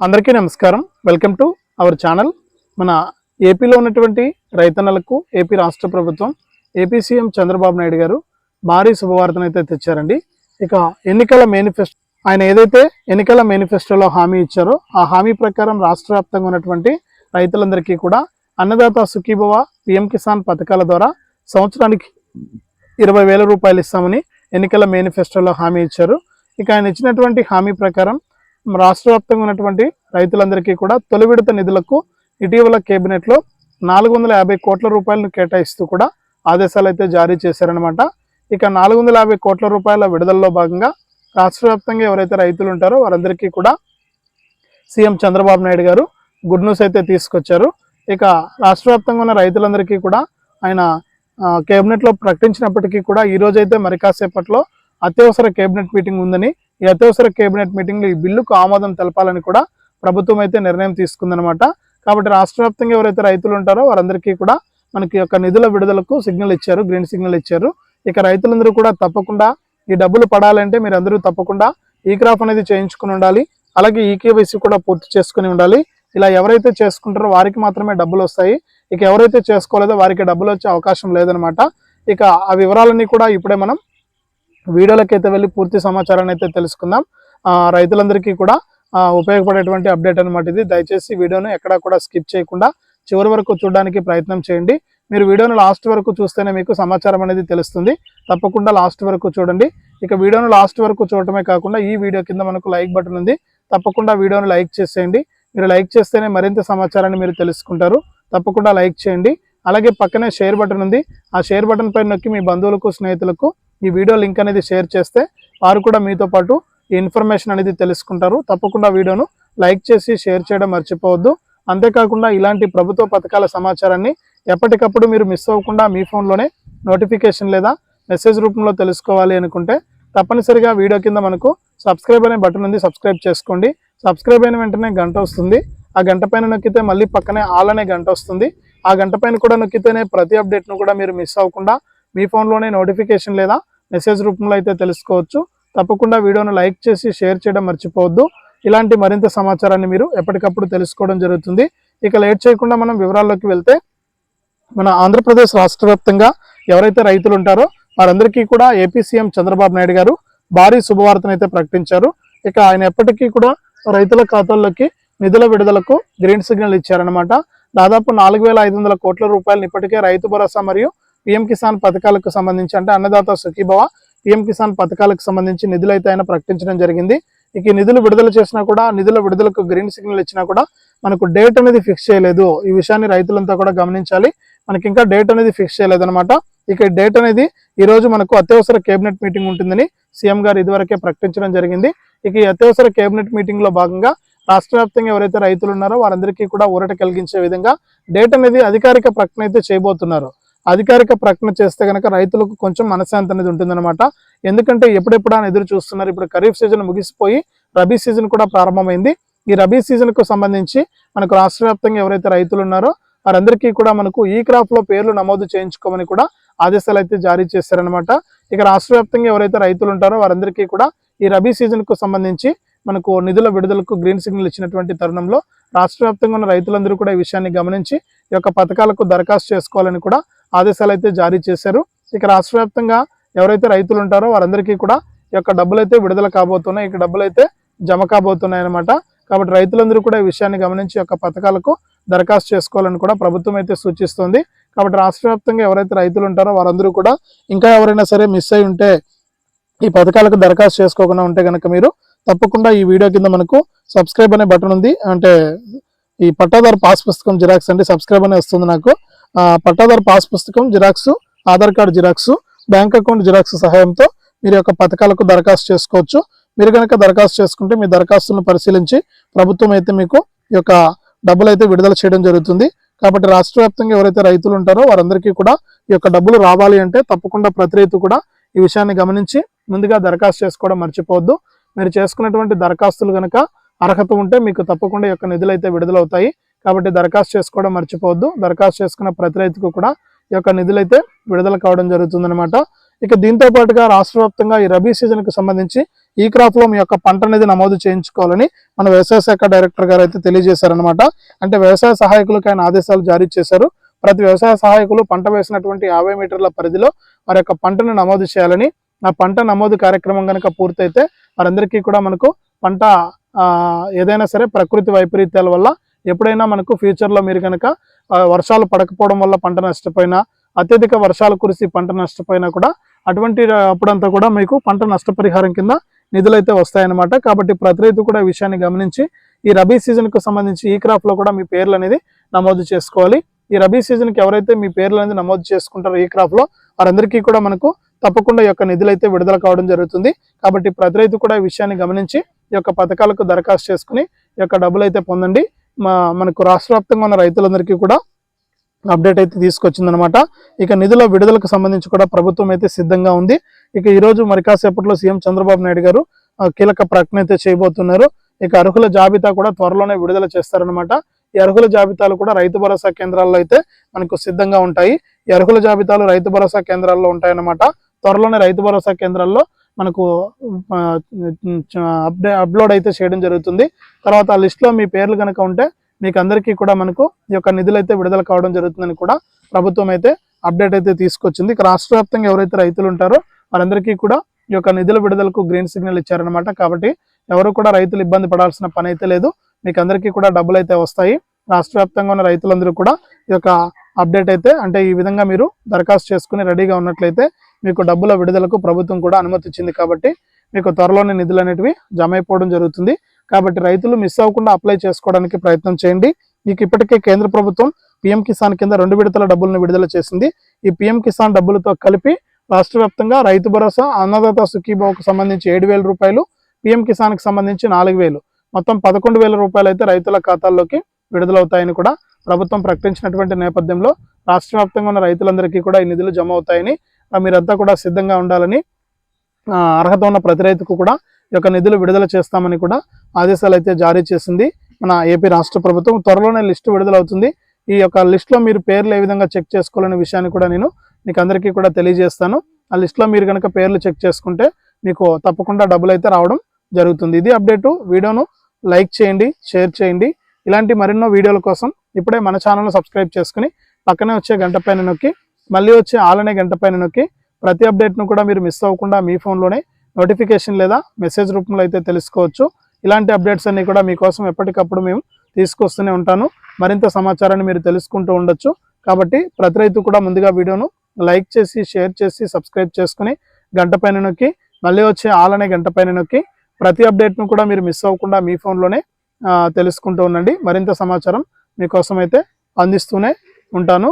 అందరికీ నమస్కారం. Welcome to our channel మన ఏపీలో ఉన్నటువంటి రైతన్నలకు ఏపీ రాష్ట్ర ప్రభుత్వం ఏపీ సీఎం చంద్రబాబు నాయుడు గారు భారీ శుభవార్తను అయితే తెచ్చారండి. ఇక ఎన్నికల మేనిఫెస్టో ఆయన ఏదైతే ఎన్నికల మేనిఫెస్టోలో హామీ ఇచ్చారో ఆ హామీ ప్రకారం రాష్ట్ర వ్యాప్తంగా ఉన్నటువంటి రైతులందరికీ కూడా అన్నదాత సుఖీభవ పిఎం కిసాన్ పథకాల ద్వారా సంవత్సరానికి ఇరవై వేల రూపాయలు ఇస్తామని ఎన్నికల మేనిఫెస్టోలో హామీ ఇచ్చారు. ఇక ఆయన ఇచ్చినటువంటి హామీ ప్రకారం రాష్ట్ర వ్యాప్తంగా ఉన్నటువంటి రైతులందరికీ కూడా తొలి విడత నిధులకు ఇటీవల కేబినెట్లో నాలుగు వందల యాభై కోట్ల రూపాయలను కేటాయిస్తూ కూడా ఆదేశాలు అయితే జారీ చేశారనమాట ఇక నాలుగు వందల యాభై కోట్ల రూపాయల విడుదలలో భాగంగా రాష్ట్ర వ్యాప్తంగా ఎవరైతే రైతులు ఉంటారో వారందరికీ కూడా సీఎం చంద్రబాబు నాయుడు గారు గుడ్ న్యూస్ అయితే తీసుకొచ్చారు. ఇక రాష్ట్ర వ్యాప్తంగా ఉన్న రైతులందరికీ కూడా ఆయన కేబినెట్లో ప్రకటించినప్పటికీ కూడా ఈ రోజైతే మరి కాసేపట్లో అత్యవసర కేబినెట్ మీటింగ్ ఉందని ఈ అత్యవసర కేబినెట్ మీటింగ్లో ఈ బిల్లుకు ఆమోదం తెలపాలని కూడా ప్రభుత్వం అయితే నిర్ణయం తీసుకుందనమాట కాబట్టి రాష్ట్ర వ్యాప్తంగా ఎవరైతే రైతులు ఉంటారో వారందరికీ కూడా మనకి యొక్క నిధుల విడుదలకు సిగ్నల్ ఇచ్చారు గ్రీన్ సిగ్నల్ ఇచ్చారు. ఇక రైతులందరూ కూడా తప్పకుండా ఈ డబ్బులు పడాలంటే మీరు అందరూ తప్పకుండా ఈ క్రాఫ్ అనేది చేయించుకుని ఉండాలి. అలాగే ఈకేవైసీ కూడా పూర్తి చేసుకుని ఉండాలి. ఇలా ఎవరైతే చేసుకుంటారో వారికి మాత్రమే డబ్బులు వస్తాయి. ఇక ఎవరైతే చేసుకోలేదో వారికి డబ్బులు వచ్చే అవకాశం లేదనమాట ఇక ఆ వివరాలన్నీ కూడా ఇప్పుడే మనం వీడియోలకి అయితే వెళ్ళి పూర్తి సమాచారాన్ని అయితే తెలుసుకుందాం. రైతులందరికీ కూడా ఉపయోగపడేటువంటి అప్డేట్ అనమాట ఇది. దయచేసి వీడియోను ఎక్కడా కూడా స్కిప్ చేయకుండా చివరి వరకు చూడడానికి ప్రయత్నం చేయండి. మీరు వీడియోను లాస్ట్ వరకు చూస్తేనే మీకు సమాచారం అనేది తెలుస్తుంది. తప్పకుండా లాస్ట్ వరకు చూడండి. ఇక వీడియోను లాస్ట్ వరకు చూడటమే కాకుండా ఈ వీడియో కింద మనకు లైక్ బటన్ ఉంది. తప్పకుండా వీడియోను లైక్ చేసేయండి. మీరు లైక్ చేస్తేనే మరింత సమాచారాన్ని మీరు తెలుసుకుంటారు. తప్పకుండా లైక్ చేయండి. అలాగే పక్కనే షేర్ బటన్ ఉంది. ఆ షేర్ బటన్ పైన నొక్కి మీ బంధువులకు స్నేహితులకు ఈ వీడియో లింక్ అనేది షేర్ చేస్తే వారు కూడా మీతో పాటు ఈ ఇన్ఫర్మేషన్ అనేది తెలుసుకుంటారు. తప్పకుండా వీడియోను లైక్ చేసి షేర్ చేయడం మర్చిపోవద్దు. అంతేకాకుండా ఇలాంటి ప్రభుత్వ పథకాల సమాచారాన్ని ఎప్పటికప్పుడు మీరు మిస్ అవ్వకుండా మీ ఫోన్లోనే నోటిఫికేషన్ లేదా మెసేజ్ రూపంలో తెలుసుకోవాలి అనుకుంటే తప్పనిసరిగా వీడియో కింద మనకు సబ్స్క్రైబ్ అనే బటన్ ఉంది సబ్స్క్రైబ్ చేసుకోండి. సబ్స్క్రైబ్ అయిన వెంటనే గంట వస్తుంది. ఆ గంట పైన నొక్కితే మళ్ళీ పక్కనే ఆల్ అనే గంట వస్తుంది. ఆ గంట పైన కూడా నొక్కితేనే ప్రతి అప్డేట్ను కూడా మీరు మిస్ అవ్వకుండా మీ ఫోన్లోనే నోటిఫికేషన్ లేదా మెసేజ్ రూపంలో అయితే తెలుసుకోవచ్చు. తప్పకుండా వీడియోను లైక్ చేసి షేర్ చేయడం మర్చిపోవద్దు. ఇలాంటి మరింత సమాచారాన్ని మీరు ఎప్పటికప్పుడు తెలుసుకోవడం జరుగుతుంది. ఇక లేట్ చేయకుండా మనం వివరాల్లోకి వెళ్తే మన ఆంధ్రప్రదేశ్ రాష్ట్ర ఎవరైతే రైతులు ఉంటారో వారందరికీ కూడా ఏపీ సీఎం చంద్రబాబు నాయుడు గారు భారీ శుభవార్తను అయితే ప్రకటించారు. ఇక ఆయన ఎప్పటికీ కూడా రైతుల ఖాతాల్లోకి నిధుల విడుదలకు గ్రీన్ సిగ్నల్ ఇచ్చారనమాట దాదాపు నాలుగు వేల ఐదు వందల కోట్ల రూపాయలను ఇప్పటికే రైతు భరోసా మరియు పిఎం కిసాన్ పథకాలకు సంబంధించి అంటే అన్నదాత సుఖీభవ పిఎం కిసాన్ పథకాలకు సంబంధించి నిధులు అయితే ఆయన ప్రకటించడం జరిగింది. ఇక నిధులు విడుదల చేసినా కూడా నిధుల విడుదలకు గ్రీన్ సిగ్నల్ ఇచ్చినా కూడా మనకు డేట్ అనేది ఫిక్స్ చేయలేదు. ఈ విషయాన్ని రైతులంతా కూడా గమనించాలి. మనకి ఇంకా డేట్ అనేది ఫిక్స్ చేయలేదన్నమాట. ఇక డేట్ అనేది ఈ రోజు మనకు అత్యవసర కేబినెట్ మీటింగ్ ఉంటుందని సీఎం గారు ఇదివరకే ప్రకటించడం జరిగింది. ఇక ఈ అత్యవసర కేబినెట్ మీటింగ్లో భాగంగా రాష్ట్ర వ్యాప్తంగా ఎవరైతే రైతులు ఉన్నారో వారందరికీ కూడా ఊరట కలిగించే విధంగా డేట్ అనేది అధికారిక ప్రకటన అయితే చేయబోతున్నారు. అధికారిక ప్రకటన చేస్తే కనుక రైతులకు కొంచెం మనశ్శాంతి అనేది ఉంటుందన్నమాట. ఎందుకంటే ఎప్పుడెప్పుడు అని ఎదురు చూస్తున్నారు. ఇప్పుడు ఖరీఫ్ సీజన్ ముగిసిపోయి రబీ సీజన్ కూడా ప్రారంభమైంది. ఈ రబీ సీజన్కు సంబంధించి మనకు రాష్ట్ర వ్యాప్తంగా ఎవరైతే రైతులు ఉన్నారో వారందరికీ కూడా మనకు ఈ క్రాప్లో పేర్లు నమోదు చేయించుకోమని కూడా ఆదేశాలు అయితే జారీ చేశారనమాట ఇక రాష్ట్ర వ్యాప్తంగా ఎవరైతే రైతులు ఉంటారో వారందరికీ కూడా ఈ రబీ సీజన్కు సంబంధించి మనకు నిధుల విడుదలకు గ్రీన్ సిగ్నల్ ఇచ్చినటువంటి తరుణంలో రాష్ట్ర వ్యాప్తంగా ఉన్న రైతులందరూ కూడా ఈ విషయాన్ని గమనించి ఈ యొక్క పథకాలకు దరఖాస్తు చేసుకోవాలని కూడా ఆదేశాలు అయితే జారీ చేశారు. ఇక రాష్ట్ర ఎవరైతే రైతులు ఉంటారో వారందరికీ కూడా ఈ యొక్క డబ్బులైతే విడుదల కాబోతున్నాయి. ఇక డబ్బులు అయితే జమ కాబోతున్నాయి అనమాట కాబట్టి రైతులందరూ కూడా ఈ విషయాన్ని గమనించి యొక్క పథకాలకు దరఖాస్తు చేసుకోవాలని కూడా ప్రభుత్వం అయితే సూచిస్తుంది. కాబట్టి రాష్ట్ర వ్యాప్తంగా ఎవరైతే రైతులు ఉంటారో వారందరూ కూడా ఇంకా ఎవరైనా సరే మిస్ అయి ఉంటే ఈ పథకాలకు దరఖాస్తు చేసుకోకుండా ఉంటే కనుక మీరు తప్పకుండా ఈ వీడియో కింద మనకు సబ్స్క్రైబ్ అనే బటన్ ఉంది. అంటే ఈ పట్టాదారు పాస్ పుస్తకం జిరాక్స్ అంటే సబ్స్క్రైబ్ అనే వస్తుంది నాకు. పట్టాదారు పాస్ పుస్తకం xerox Aadhaar card xerox bank account xerox సహాయంతో మీరు యొక్క పథకాలకు దరఖాస్తు చేసుకోవచ్చు. మీరు కనుక దరఖాస్తు చేసుకుంటే మీ దరఖాస్తులను పరిశీలించి ప్రభుత్వం అయితే మీకు ఈ యొక్క డబ్బులు అయితే విడుదల చేయడం జరుగుతుంది. కాబట్టి రాష్ట్ర వ్యాప్తంగా ఎవరైతే రైతులు ఉంటారో వారందరికీ కూడా ఈ యొక్క డబ్బులు రావాలి అంటే తప్పకుండా ప్రతి రైతు కూడా ఈ విషయాన్ని గమనించి ముందుగా దరఖాస్తు చేసుకోవడం మర్చిపోవద్దు. మీరు చేసుకున్నటువంటి దరఖాస్తులు కనుక అర్హత ఉంటే మీకు తప్పకుండా యొక్క నిధులు అయితే విడుదలవుతాయి. కాబట్టి దరఖాస్తు చేసుకోవడం మర్చిపోవద్దు. దరఖాస్తు చేసుకున్న ప్రతి రైతుకు కూడా ఈ యొక్క నిధులు అయితే విడుదల కావడం జరుగుతుందనమాట ఇక దీంతో పాటుగా రాష్ట్ర వ్యాప్తంగా ఈ రబీ సీజన్కి సంబంధించి ఈ క్రాప్లో మీ యొక్క పంట అనేది నమోదు చేయించుకోవాలని మన వ్యవసాయ శాఖ డైరెక్టర్ గారు అయితే తెలియజేశారనమాట అంటే వ్యవసాయ సహాయకులకు ఆయన ఆదేశాలు జారీ చేశారు. ప్రతి వ్యవసాయ సహాయకులు పంట వేసినటువంటి యాభై మీటర్ల పరిధిలో వారి యొక్క పంటను నమోదు చేయాలని ఆ పంట నమోదు కార్యక్రమం కనుక పూర్తయితే వారందరికీ కూడా మనకు పంట ఏదైనా సరే ప్రకృతి వైపరీత్యాల వల్ల ఎప్పుడైనా మనకు ఫ్యూచర్లో మీరు కనుక వర్షాలు పడకపోవడం వల్ల పంట నష్టపోయినా అత్యధిక వర్షాలు కురిసి పంట నష్టపోయినా కూడా అటువంటి అప్పుడంతా కూడా మీకు పంట నష్టపరిహారం కింద నిధులు అయితే వస్తాయన్నమాట. కాబట్టి ప్రతి రైతు కూడా ఈ విషయాన్ని గమనించి ఈ రబీ సీజన్కు సంబంధించి ఈ క్రాప్లో కూడా మీ పేర్లు అనేది నమోదు చేసుకోవాలి. ఈ రబీ సీజన్కి ఎవరైతే మీ పేర్లు అనేది నమోదు చేసుకుంటారో ఈ క్రాప్లో వారందరికీ కూడా మనకు తప్పకుండా ఈ యొక్క నిధులైతే విడుదల కావడం జరుగుతుంది. కాబట్టి ప్రతి రైతు కూడా ఈ విషయాన్ని గమనించి ఈ యొక్క పథకాలకు దరఖాస్తు చేసుకుని ఈ యొక్క డబ్బులు అయితే పొందండి. మా మనకు రాష్ట్ర వ్యాప్తంగా ఉన్న రైతులందరికీ కూడా అప్డేట్ అయితే తీసుకొచ్చిందనమాట ఇక నిధుల విడుదలకు సంబంధించి కూడా ప్రభుత్వం అయితే సిద్ధంగా ఉంది. ఇక ఈరోజు మరికాసేపట్లో మరి కాసేపట్లో సీఎం చంద్రబాబు నాయుడు గారు ఆ, కీలక ప్రకటన అయితే చేయబోతున్నారు. ఇక అర్హుల జాబితా కూడా త్వరలోనే విడుదల చేస్తారనమాట ఈ అర్హుల జాబితాలు కూడా రైతు భరోసా కేంద్రాల్లో అయితే మనకు సిద్ధంగా ఉంటాయి. ఈ అర్హుల జాబితాలు రైతు భరోసా కేంద్రాల్లో ఉంటాయన్నమాట. త్వరలోనే రైతు భరోసా కేంద్రాల్లో మనకు అప్డే అప్లోడ్ అయితే చేయడం జరుగుతుంది. తర్వాత ఆ లిస్ట్లో మీ పేర్లు కనుక ఉంటే మీకు అందరికీ కూడా మనకు ఈ యొక్క నిధులు అయితే విడుదల కావడం జరుగుతుందని కూడా ప్రభుత్వం అయితే అప్డేట్ అయితే తీసుకొచ్చింది. ఇక రాష్ట్ర వ్యాప్తంగా ఎవరైతే రైతులు ఉంటారో వారందరికీ కూడా ఈ యొక్క నిధుల విడుదలకు గ్రీన్ సిగ్నల్ ఇచ్చారనమాట కాబట్టి ఎవరు కూడా రైతులు ఇబ్బంది పడాల్సిన పని అయితే లేదు. మీకు అందరికీ కూడా డబ్బులు అయితే వస్తాయి. రాష్ట్ర వ్యాప్తంగా ఉన్న రైతులందరూ కూడా ఈ యొక్క అప్డేట్ అయితే అంటే ఈ విధంగా మీరు దరఖాస్తు చేసుకుని రెడీగా ఉన్నట్లయితే మీకు డబ్బుల విడుదలకు ప్రభుత్వం కూడా అనుమతి ఇచ్చింది కాబట్టి మీకు త్వరలోనే నిధులు అనేటివి జమ అయిపోవడం జరుగుతుంది. కాబట్టి రైతులు మిస్ అవ్వకుండా అప్లై చేసుకోవడానికి ప్రయత్నం చేయండి. మీకు ఇప్పటికే కేంద్ర ప్రభుత్వం పిఎం కిసాన్ కింద రెండు విడతల డబ్బులను విడుదల చేసింది. ఈ పిఎం కిసాన్ డబ్బులతో కలిపి రాష్ట్ర వ్యాప్తంగా రైతు భరోసా అన్నదాత సుఖీభావకు సంబంధించి ఏడు వేల రూపాయలు పిఎం కిసాన్కి సంబంధించి నాలుగు వేలు. మొత్తం పదకొండు వేల రూపాయలు అయితే రైతుల ఖాతాల్లోకి విడుదలవుతాయని కూడా ప్రభుత్వం ప్రకటించినటువంటి నేపథ్యంలో రాష్ట్ర వ్యాప్తంగా ఉన్న రైతులందరికీ కూడా ఈ నిధులు జమ అవుతాయని మీరంతా కూడా సిద్ధంగా ఉండాలని అర్హత ఉన్న ప్రతి రైతుకు కూడా ఈ యొక్క నిధులు విడుదల చేస్తామని కూడా ఆదేశాలు అయితే జారీ చేసింది మన ఏపీ రాష్ట్ర ప్రభుత్వం. త్వరలోనే లిస్టు విడుదలవుతుంది. ఈ యొక్క లిస్ట్లో మీరు పేర్లు ఏ విధంగా చెక్ చేసుకోవాలనే విషయాన్ని కూడా నేను మీకు అందరికీ కూడా తెలియజేస్తాను. ఆ లిస్ట్లో మీరు కనుక పేర్లు చెక్ చేసుకుంటే మీకు తప్పకుండా డబ్బులు అయితే రావడం జరుగుతుంది. ఇది అప్డేటు. వీడియోను లైక్ చేయండి షేర్ చేయండి. ఇలాంటి మరెన్నో వీడియోల కోసం ఇప్పుడే మన ఛానల్ను సబ్స్క్రైబ్ చేసుకుని పక్కనే వచ్చే గంట పైన నొక్కి మళ్ళీ వచ్చే ఆలనే గంట పైన నొక్కి ప్రతి అప్డేట్ను కూడా మీరు మిస్ అవ్వకుండా మీ ఫోన్లోనే నోటిఫికేషన్ లేదా మెసేజ్ రూపంలో అయితే తెలుసుకోవచ్చు. ఇలాంటి అప్డేట్స్ అన్నీ కూడా మీకోసం ఎప్పటికప్పుడు మేము తీసుకొస్తూనే ఉంటాను. మరింత సమాచారాన్ని మీరు తెలుసుకుంటూ ఉండొచ్చు. కాబట్టి ప్రతి రైతు కూడా ముందుగా వీడియోను లైక్ చేసి షేర్ చేసి సబ్స్క్రైబ్ చేసుకుని గంట పైన నొక్కి మళ్ళీ వచ్చే ఆలనే గంట పైన నొక్కి ప్రతి అప్డేట్ను కూడా మీరు మిస్ అవ్వకుండా మీ ఫోన్లోనే తెలుసుకుంటూ ఉండండి. మరింత సమాచారం మీకోసం అయితే అందిస్తూనే ఉంటాను.